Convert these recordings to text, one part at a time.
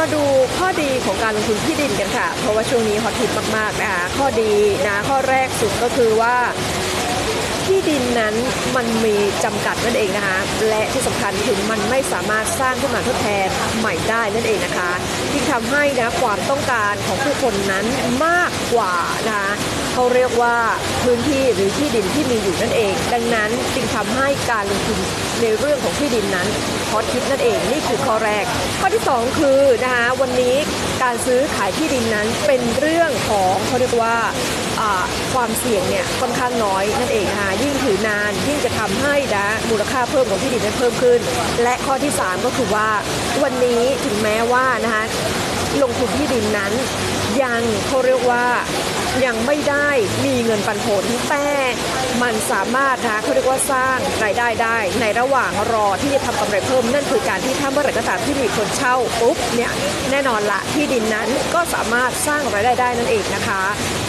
มาดูข้อดีของการลงทุนที่ดินกันค่ะ เพราะว่าช่วงนี้ฮอตฮิตมากๆนะคะข้อดีนะข้อแรกสุดก็คือว่า ที่ดินนั้นมันมีจำกัดนั่นเองนะคะ และที่สำคัญคือมันไม่สามารถสร้างขึ้นมาทดแทนใหม่ได้นั่นเองนะคะที่งทำให้นะความต้องการของผู้คนนั้นมากกว่านะคะเขาเรียกว่าพื้นที่หรือที่ดินที่มีอยู่นั่นเอง ดังนั้นจึงทำให้การลงทุนในเรื่องของที่ดินนั้นฮอตฮิตนั่นเองนี่คือข้อแรก ข้อที่สองคือนะคะวันนี้ การซื้อขายที่ดินนั้นเป็นเรื่องของเขาเรียกว่าความเสี่ยงเนี่ยค่อนข้างน้อยนั่นเองนะคะยิ่งถือนานยิ่งจะทำให้นะมูลค่าเพิ่มของที่ดินนั้นเพิ่มขึ้น และข้อที่ 3 ก็คือว่าวันนี้ถึงแม้ว่านะคะลงทุนที่ดินนั้นยังเขาเรียกว่า ยังไม่ได้มีเงินปันผลแต่มันสามารถนะเขาเรียกว่าสร้างรายได้ได้ ในระหว่างรอที่จะทำกำไรเพิ่ม นั่นคือการที่ถ้าเมื่อไหร่ก็ตามที่มีคนเช่าปุ๊บเนี่ยแน่นอนละที่ดินนั้นก็สามารถสร้างรายได้ได้นั่นเองนะคะ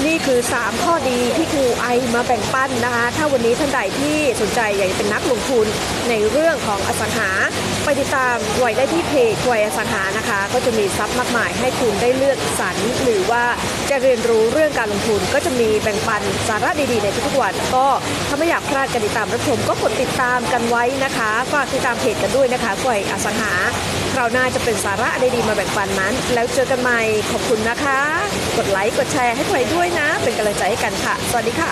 นี่คือ 3 ข้อดีที่ครูไอมาแบ่งปันนะคะ ถ้าวันนี้ท่านใดที่สนใจอยากจะเป็นนักลงทุนในเรื่องของอสังหา ไปติดตามไว้ได้ที่เพจไว้อสังหานะคะ ก็จะมีซับมากมายให้คุณได้เลือกสรรหรือว่าจะเรียนรู้เรื่องการลงทุนก็จะมีแบ่งปันสาระดีๆในทุกวัน ก็ถ้าไม่อยากพลาดการติดตามรับชมก็กดติดตามกันไว้นะคะฝากติดตามเพจกันด้วยนะคะไว้อสังหาคราวหน้าจะเป็นสาระดีๆมาแบ่งปันนั้น แล้วเจอกันใหม่ขอบคุณนะคะ กดไลค์กดแชร์ให้ไว้ด้วยนะ เป็นกำลังใจให้กันค่ะ สวัสดีค่ะ